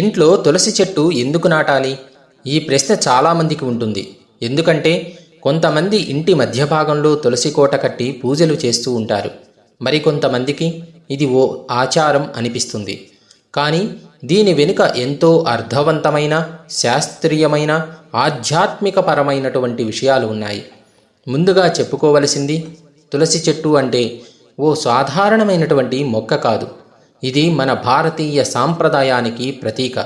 ఇంట్లో తులసి చెట్టు ఎందుకు నాటాలి? ఈ ప్రశ్న చాలామందికి ఉంటుంది. ఎందుకంటే కొంతమంది ఇంటి మధ్య భాగంలో తులసి కోట కట్టి పూజలు చేస్తూ ఉంటారు. మరికొంతమందికి ఇది ఓ ఆచారం అనిపిస్తుంది. కానీ దీని వెనుక ఎంతో అర్థవంతమైన శాస్త్రీయమైన ఆధ్యాత్మికపరమైనటువంటి విషయాలు ఉన్నాయి. ముందుగా చెప్పుకోవలసింది తులసి చెట్టు అంటే ఓ సాధారణమైనటువంటి మొక్క కాదు. ఇది మన భారతీయ సాంప్రదాయానికి ప్రతీక.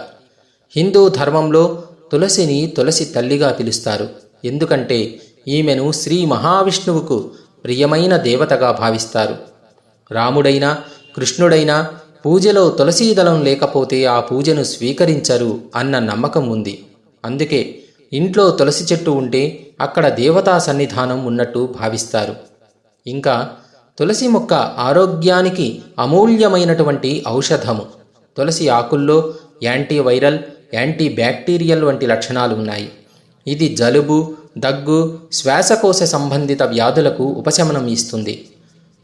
హిందూ ధర్మంలో తులసిని తులసి తల్లిగా పిలుస్తారు. ఎందుకంటే ఈమెను శ్రీ మహావిష్ణువుకు ప్రియమైన దేవతగా భావిస్తారు. రాముడైనా కృష్ణుడైనా పూజలో తులసీదళం లేకపోతే ఆ పూజను స్వీకరించరు అన్న నమ్మకం ఉంది. అందుకే ఇంట్లో తులసి చెట్టు ఉంటే అక్కడ దేవతా సన్నిధానం ఉన్నట్టు భావిస్తారు. ఇంకా తులసి మొక్క ఆరోగ్యానికి అమూల్యమైనటువంటి ఔషధము. తులసి ఆకుల్లో యాంటీవైరల్ యాంటీ బ్యాక్టీరియల్ వంటి లక్షణాలు ఉన్నాయి. ఇది జలుబు దగ్గు శ్వాసకోశ సంబంధిత వ్యాధులకు ఉపశమనం ఇస్తుంది.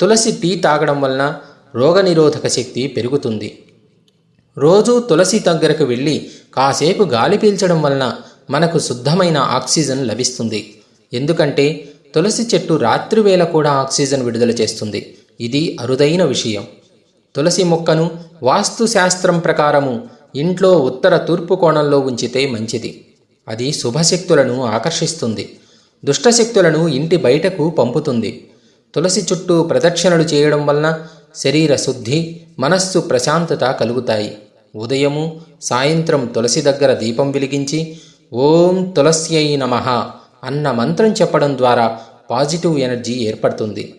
తులసి టీ తాగడం వలన రోగనిరోధక శక్తి పెరుగుతుంది. రోజు తులసి దగ్గరకు వెళ్ళి కాసేపు గాలి పీల్చడం వలన మనకు శుద్ధమైన ఆక్సిజన్ లభిస్తుంది. ఎందుకంటే తులసి చెట్టు రాత్రివేళ కూడా ఆక్సిజన్ విడుదల చేస్తుంది. ఇది అరుదైన విషయం. తులసి మొక్కను వాస్తు శాస్త్రం ప్రకారము ఇంట్లో ఉత్తర తూర్పు కోణంలో ఉంచితే మంచిది. అది శుభశక్తులను ఆకర్షిస్తుంది. దుష్టశక్తులను ఇంటి బయటకు పంపుతుంది. తులసి చుట్టూ ప్రదక్షిణలు చేయడం వలన శరీర శుద్ధి మనస్సు ప్రశాంతత కలుగుతాయి. ఉదయము సాయంత్రం తులసి దగ్గర దీపం వెలిగించి ఓం తులస్యై నమః అన్న మంత్రం చెప్పడం ద్వారా పాజిటివ్ ఎనర్జీ ఏర్పడుతుంది.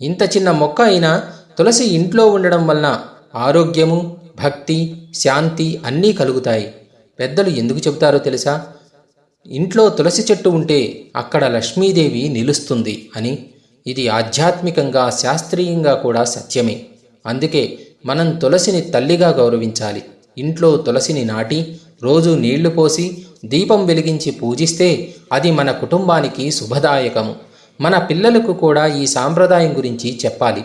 ఇంత చిన్న మొక్క అయినా తులసి ఇంట్లో ఉండడం వలన ఆరోగ్యము భక్తి శాంతి అన్నీ కలుగుతాయి. పెద్దలు ఎందుకు చెబుతారో తెలుసా? ఇంట్లో తులసి చెట్టు ఉంటే అక్కడ లక్ష్మీదేవి నిలుస్తుంది అని. ఇది ఆధ్యాత్మికంగా శాస్త్రీయంగా కూడా సత్యమే. అందుకే మనం తులసిని తల్లిగా గౌరవించాలి. ఇంట్లో తులసిని నాటి రోజు నీళ్ళు పోసి దీపం వెలిగించి పూజిస్తే అది మన కుటుంబానికి శుభదాయకము. మన పిల్లలకు కూడా ఈ సాంప్రదాయం గురించి చెప్పాలి.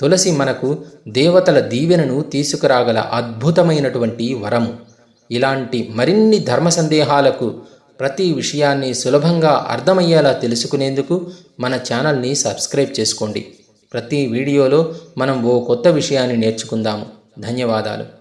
తులసి మనకు దేవతల దీవెనను తీసుకురాగల అద్భుతమైనటువంటి వరము. ఇలాంటి మరిన్ని ధర్మ సందేహాలకు ప్రతి విషయాన్ని సులభంగా అర్థమయ్యేలా తెలుసుకునేందుకు మన ఛానల్ని సబ్స్క్రైబ్ చేసుకోండి. ప్రతి వీడియోలో మనం ఓ కొత్త విషయాన్ని నేర్చుకుందాము. ధన్యవాదాలు.